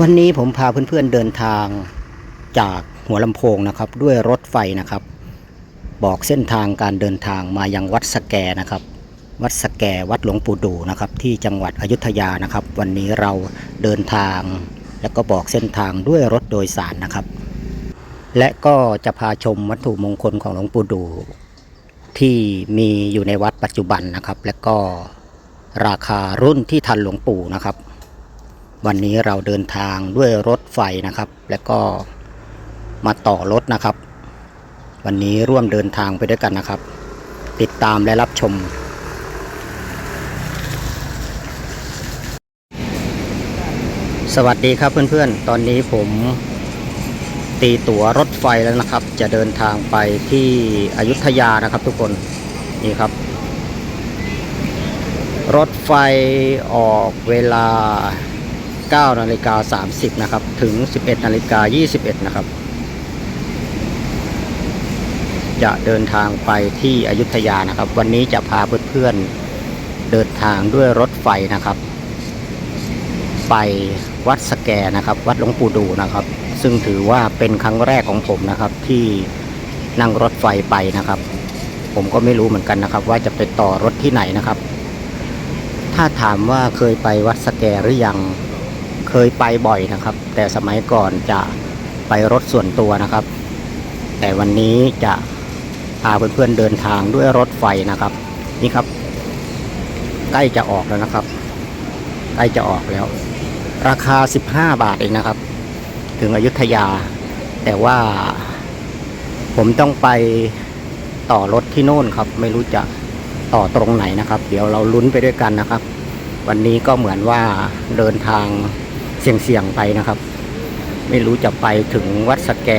วันนี้ผมพาเพื่อนๆเดินทางจากหัวลำโพงนะครับ ด้วยรถไฟนะครับ บอกเส้นทางการเดินทางมายังวัดสแกนะครับ วัดสแกวัดหลวงปู่ดูนะครับ ที่จังหวัดอยุธยานะครับ วันนี้เราเดินทางแล้วก็บอกเส้นทางด้วยรถโดยสารนะครับ และก็จะพาชมวัตถุมงคลของหลวงปู่ดู ที่มีอยู่ในวัดปัจจุบันนะครับ และก็ราคารุ่นที่ทันหลวงปู่นะครับ วันนี้เราเดินทางด้วยรถไฟนะครับ และก็มาต่อรถนะครับ วันนี้ร่วมเดินทางไปด้วยกันนะครับ ติดตามและรับชม สวัสดีครับเพื่อนๆ ตอนนี้ผมตีตั๋วรถไฟแล้วนะครับ จะเดินทางไปที่อยุธยานะครับทุกคนนี่ครับ รถไฟออกเวลา 9นาฬิกา30นะครับถึง 11นาฬิกา21นะครับจะเดินทางไปที่อยุธยานะครับ วันนี้จะพาเพื่อนๆเดินทางด้วยรถไฟนะครับ ไปวัดสแกนะครับ วัดหลวงปู่ดูนะครับ ซึ่งถือว่าเป็นครั้งแรกของผมนะครับที่นั่งรถไฟไปนะครับ ผมก็ไม่รู้เหมือนกันนะครับ ว่าจะไปต่อรถที่ไหนนะครับ ถ้าถามว่าเคยไปวัดสแกหรือยัง เคยไปบ่อยนะครับ แต่สมัยก่อนจะไปรถส่วนตัวนะครับ แต่วันนี้จะพาเพื่อนๆเดินทางด้วยรถไฟนะครับ นี่ครับ ใกล้จะออกแล้วนะครับ ใกล้จะออกแล้ว ราคา 15 บาทเองนะครับ ถึงอยุธยา แต่ว่า ผมต้องไปต่อรถที่โน่นครับ ไม่รู้จะต่อตรงไหนนะครับ เดี๋ยวเราลุ้นไปด้วยกันนะครับ วันนี้ก็เหมือนว่าเดินทาง เสี่ยงๆไปนะครับ ไม่รู้จะไปถึงวัดสแก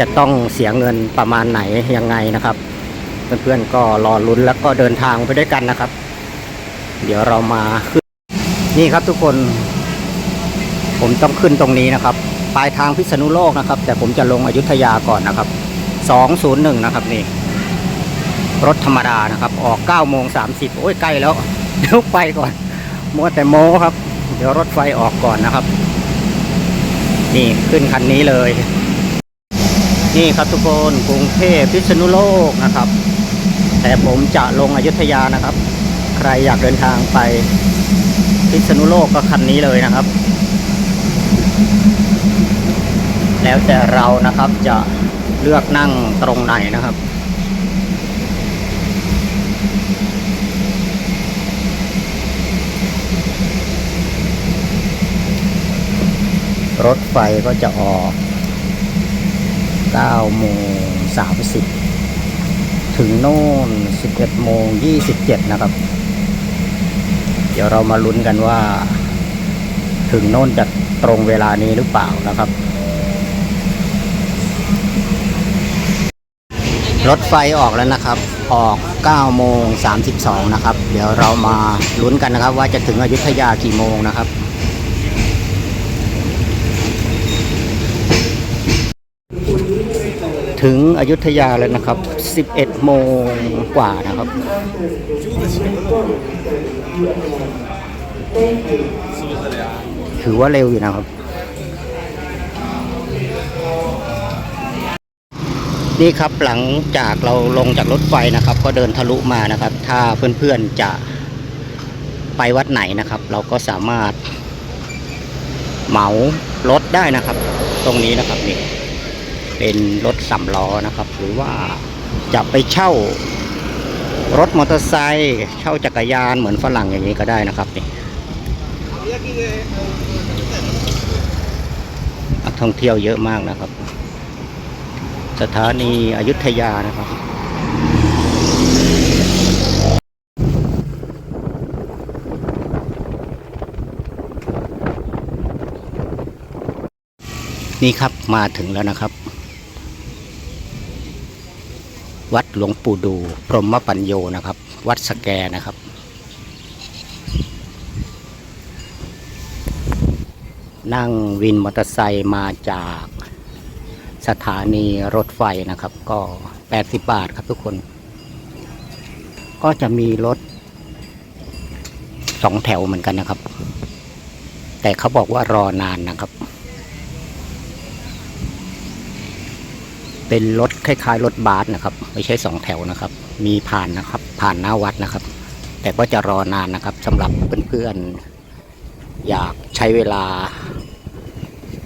จะต้องเสียเงินประมาณไหนยังไงนะครับ เพื่อนๆก็รอลุ้นแล้วก็เดินทางไปด้วยกันนะครับ เดี๋ยวเรามาขึ้นนี่ครับทุกคน ผมต้องขึ้นตรงนี้นะครับ ปลายทางพิษณุโลกนะครับ แต่ผมจะลงอยุธยาก่อนนะครับ201นะครับนี่รถธรรมดานะครับ ออก9โมง30โอ้ยใกล้แล้วเดี๋ยวไปก่อนมัวแต่โมครับ เดี๋ยวรถไฟออกก่อนนะครับ นี่ขึ้นคันนี้เลย นี่ครับทุกคนกรุงเทพพิษณุโลกนะครับ แต่ผมจะลงอยุธยานะครับ ใครอยากเดินทางไปพิษณุโลกก็คันนี้เลยนะครับ แล้วแต่เรานะครับจะเลือกนั่งตรงไหนนะครับ รถไฟก็จะออก9โมง30 ถึงโน่น 11โมง27 นะครับ เดี๋ยวเรามาลุ้นกันว่า ถึงโน่นจะตรงเวลานี้หรือเปล่านะครับ รถไฟออกแล้วนะครับ ออก9โมง32 นะครับ เดี๋ยวเรามาลุ้นกันนะครับ ว่าจะถึงอยุธยากี่โมงนะครับ ถึงอยุธยาแล้วนะครับ 11 โมงกว่านะครับ ถือว่าเร็วอยู่นะครับ นี่ครับหลังจากเราลงจากรถไฟนะครับ ก็เดินทะลุมานะครับ ถ้าเพื่อนๆจะไปวัดไหนนะครับ เราก็สามารถเหมารถได้นะครับ ตรงนี้นะครับนี่ เป็นรถสำล้อนะครับ หรือว่าจะไปเช่ารถมอเตอร์ไซค์เช่าจักรยานเหมือนฝรั่งอย่างนี้ก็ได้นะครับนี่นักท่องเที่ยวเยอะมากนะครับ สถานีอยุธยานะครับนี่ครับมาถึงแล้วนะครับ วัดหลวงปู่ดู พรหมปัญโยนะครับ วัดสแกนะครับ นั่งวินมอเตอร์ไซค์มาจากสถานีรถไฟนะครับ ก็ 80 บาทครับทุกคน ก็จะมีรถสองแถวเหมือนกันนะครับ แต่เขาบอกว่ารอนานนะครับ เป็นรถคล้ายๆรถบัสนะครับ ไม่ใช่สองแถวนะครับ มีผ่านนะครับ ผ่านหน้าวัดนะครับ แต่ก็จะรอนานนะครับสำหรับเพื่อนๆอยากใช้เวลา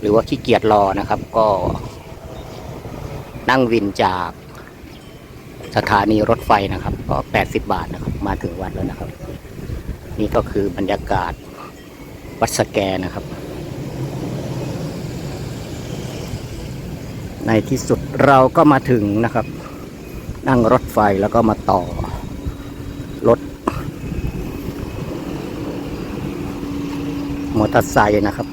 หรือว่าขี้เกียจรอนะครับ ก็ นั่งวินจากสถานีรถไฟนะครับ ก็ 80 บาทนะครับ มาถึงวัดแล้วนะครับ นี่ก็คือบรรยากาศวัดสแกนะครับ ในที่สุดเราก็มาถึงนะครับ นั่งรถไฟแล้วก็มาต่อรถมอเตอร์ไซค์นะครับ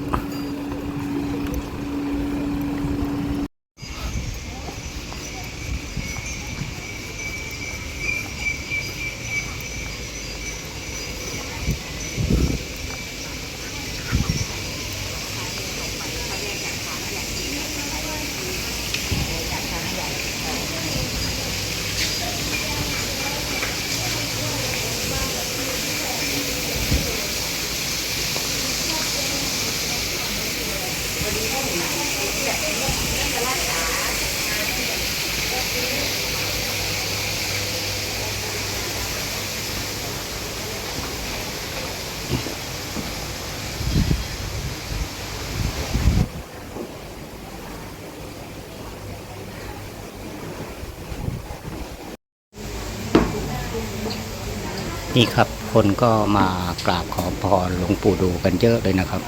นี่ครับ คนก็มากราบขอพรหลวงปู่ดูกันเยอะเลยนะครับ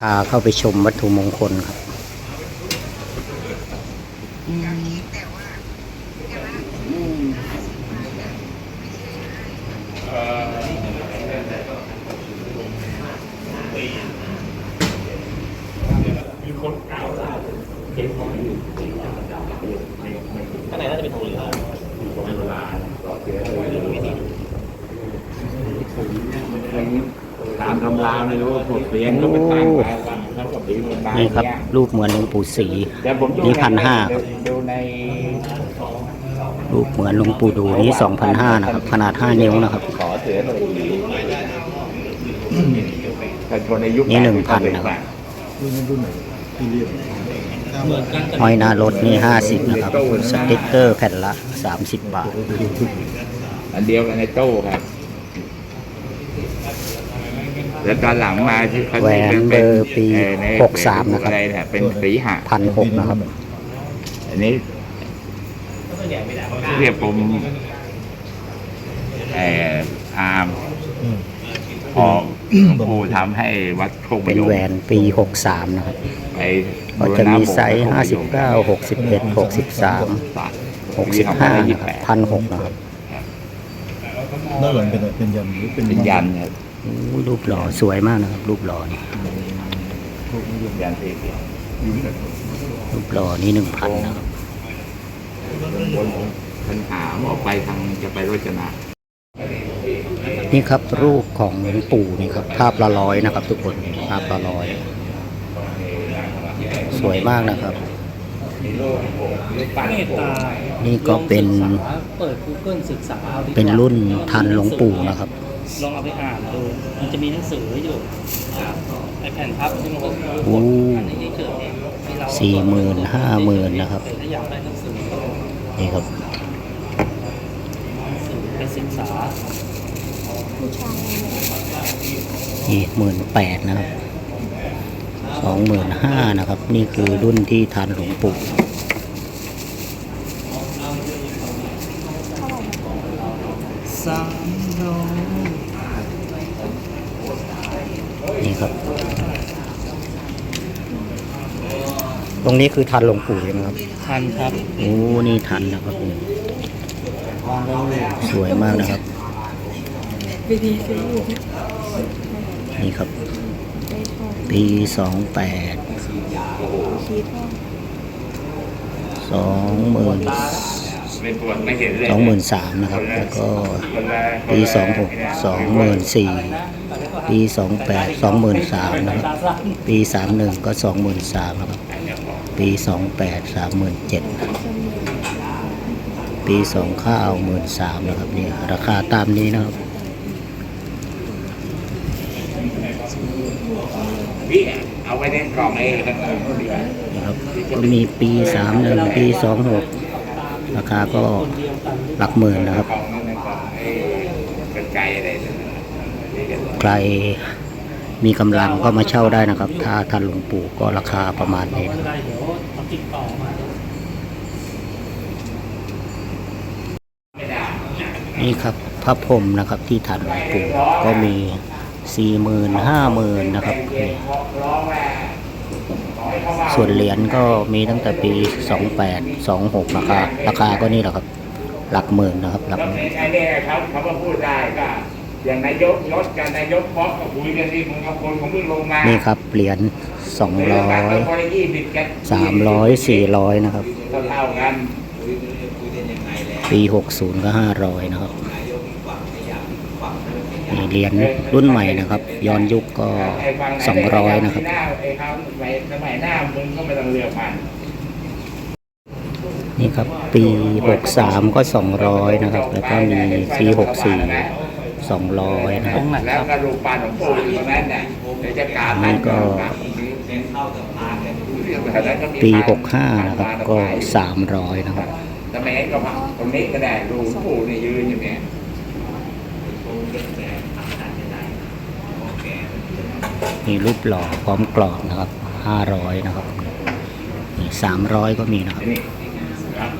พาเข้าไปชมวัตถุมงคลครับ ข้างในน่าจะเป็นทองเหลือง ตามตำรา ไม่รู้ว่าผมเรียนก็ไปตั้งมาแล้วก็ดีมันมานี่ครับ เนี่ยรูปเหมือนหลวงปู่ศรี เดี๋ยวผมดูนี่พันห้าดูดูในรูปเหมือนหลวงปู่ดูนี้สองพันห้านะครับ ขนาดห้านิ้วนะครับ ขอเสือหน่อยแต่คนในยุคนี่1,000ก็เป็นะครับเหมือนกันแต่ห้อยหน้ารถนี่ห้าสิบนะครับ สติ๊กเกอร์แผ่นละสามสิบบาท อันเดียวกันในตู้ครับ แล้วตอนหลังมาที่เขาแหวนเบอร์ปีอ่อในหกสามนะครับอะไรเนี่ยเป็นสีหะพันหกนะครับ อันนี้เรียกผมเอ่ออาร์มพอหลวงปู่ทำให้วัดโคกมะเป็นยมแหวนปีหกสามนะครับไปก็จะมีไซส์ห้าสิบเก้าหกสิบเอ็ดหกสิบสามหกสิบห้านะครับพันหกนะครับด้านหลังเป็นอะไรเป็นยันหรือเป็นเป็นยันครับโอ้ รูปหล่อสวยมากนะครับ รูปหล่อนี่ยันสี่รูปหล่อนี่หนึ่งพันนะครับคนท่านถามออกไปทางจะไปรจนานี่ครับรูปของหลวงปู่นี่ครับ ภาพละร้อยนะครับ ทุกคนภาพละร้อย สวยมากนะครับเมตตานี่ก็เป็นลองศึกษาเปิด Google ศึกษาเอาดีกว่าเป็นรุ่นทันหลวงปู่นะครับ ลองเอาไปอ่านดู มันจะมีหนังสืออยู่ไอแผ่นพับที่มันก็โอ้อันนี้เฉยๆเองที่เราสี่หมื่นห้าหมื่นนะครับแต่ถ้าอยากได้หนังสือก็นี่ครับหนังสือไปศึกษานี่หมื่นแปดนะครับสองหมื่นห้านะครับ นี่คือรุ่นที่ทันหลวงปู่ สามโลนี่ครับ ตรงนี้คือทันหลวงปู่ใช่ไหมครับ ทันครับ โอ้ นี่ทันนะครับนี่วางได้เลยสวยมากนะครับวิธีซื้ออยู่นี่ครับได้ทองปีสองแปดชีทองสองหมื่น เป็นปวดไม่เห็นเลยสองหมื่นสามนะครับ แล้วก็ปีสองหกสองหมื่นสี่ปีสองแปดสองหมื่นสามนะครับ ปีสามหนึ่งก็สองหมื่นสามนะครับ ปีสองแปดสามหมื่นเจ็ดปีสองข้าวหมื่นสามนะครับนี่ราคาตามนี้นะครับพี่เอาไว้ในกล่องเองครับนะครับก็มีปีสามหนึ่งปีสองหก ราคาก็หลักหมื่นนะครับ ใครมีกำลังก็มาเช่าได้นะครับ ถ้าท่านหลวงปู่ก็ราคาประมาณนี้ไม่นะเป็นไรเดี๋ยวเขาติดต่อมานี่ครับพระพรมนะครับที่ฐานหลวงปู่ก็มีสี่หมื่นห้าหมื่นนะครับ ส่วนเหรียญก็มีตั้งแต่ปีสองแปดสองหกราคาราคาก็นี่แหละครับ หลักหมื่นนะครับหลักหมื่นไอ้เนี่ยเขาเขาก็พูดได้ก็อย่างนายกยศกับนายกป๊อกก็คุยกันที่มึงเอาคนของมึงลงมานี่ครับเหรียญสองร้อยคนละยี่สิบกันสามร้อยสี่ร้อยนะครับเท่าเท่ากันปีหกศูนย์ก็ห้าร้อยนะครับนี่ เหรียญรุ่นใหม่นะครับ ย้อนยุคก็สองร้อยนะครับนี่ครับ ปีหกสามก็สองร้อยนะครับ แล้วก็มีปีหกสี่สองร้อยนะครับแล้วก็ลูกปลาของปู่อยู่ตรงนั้นน่ะเดี๋ยวจะกราบนี่ก็ปีหกห้านะครับก็สามร้อยนะครับสมัยก็มาตรงนี้ก็ได้ดูปู่เนี่ยยืนอยู่เนี่ย มีรูปหล่อพร้อมกรอบนะครับห้าร้อยนะครับนี่สามร้อยก็มีนะครับนี่ครับ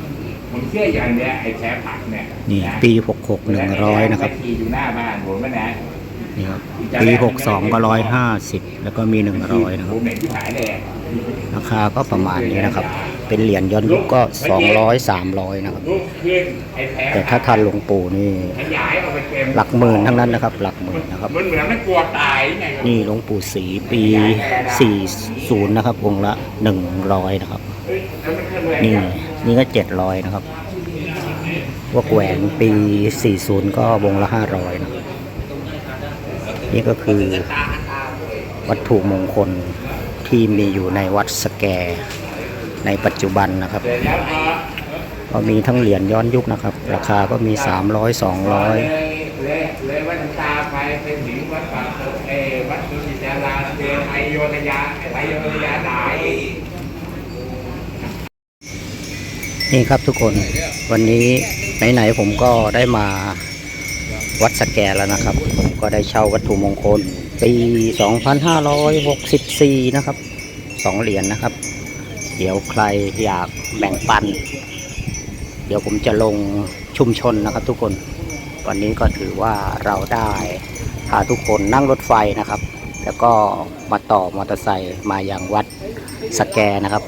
ผมเชื่ออย่างเดียวไอ้แฉผักเนี่ยนี่ปีหกหกหนึ่งร้อยนะครับแม่ขี่อยู่หน้าบ้านผมนะ นี่ครับปีหกสองก็ร้อยห้าสิบแล้วก็มีหนึ่งร้อยนะคผรับมเห็นที่ขายเลยราคาก็ประมาณนี้นะครับ เป็นเหรียญย้อนยุคก็สองร้อยสามร้อยนะครับลุกขึ้นไอ้แผลแต่ถ้าทันหลวงปู่นี่ขยายออกไปเต็มหลักหมื่นทั้งนั้นนะครับ หลักหมื่นนะครับมันเหมือนไม่กลัวตายไงนี่หลวงปู่ศรีปี 40 นะครับ องค์ละ 100 นะครับเฮ้ยแล้วมันเคยเหมือนนี่กับนี่ก็ 700 นะครับ พวกแหวนปี 40 ก็วงละ 500 นะครับ นี่ก็คือวัตถุมงคลที่มีอยู่ในวัดสแกในปัจจุบันนะครับก็มีทั้งเหรียญย้อนยุคนะครับ ราคาก็มี 300 200เลยเลยวัดน้ำตาไปไปถึงวัดป่าเออวัดสุจิตามเจอยธยาไอโยธยาหลายนี่ครับทุกคนวันนี้ไหนๆผมก็ได้มา วัดสแกแล้วนะครับ ผมก็ได้เช่าวัตถุมงคลปี 2564 นะครับสองเหรียญนะครับ เดี๋ยวใครอยากแบ่งปัน เดี๋ยวผมจะลงชุมชนนะครับทุกคน วันนี้ก็ถือว่าเราได้พาทุกคนนั่งรถไฟนะครับ แล้วก็มาต่อมอเตอร์ไซค์มาอยังวัดสแกนะครับ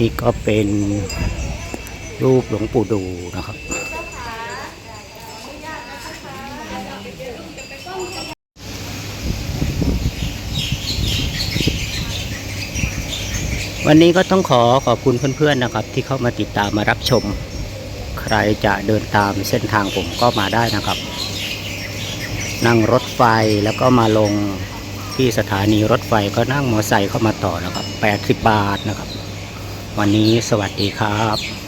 นี่ก็เป็นรูปหลวงปู่ดูนะครับ วันนี้ก็ต้องขอขอบคุณเพื่อนๆนะครับ ที่เข้ามาติดตามมารับชม ใครจะเดินตามเส้นทางผมก็มาได้นะครับ นั่งรถไฟแล้วก็มาลงที่สถานีรถไฟก็นั่งมอไซค์เข้ามาต่อนะครับ 80 บาทนะครับ วันนี้สวัสดีครับ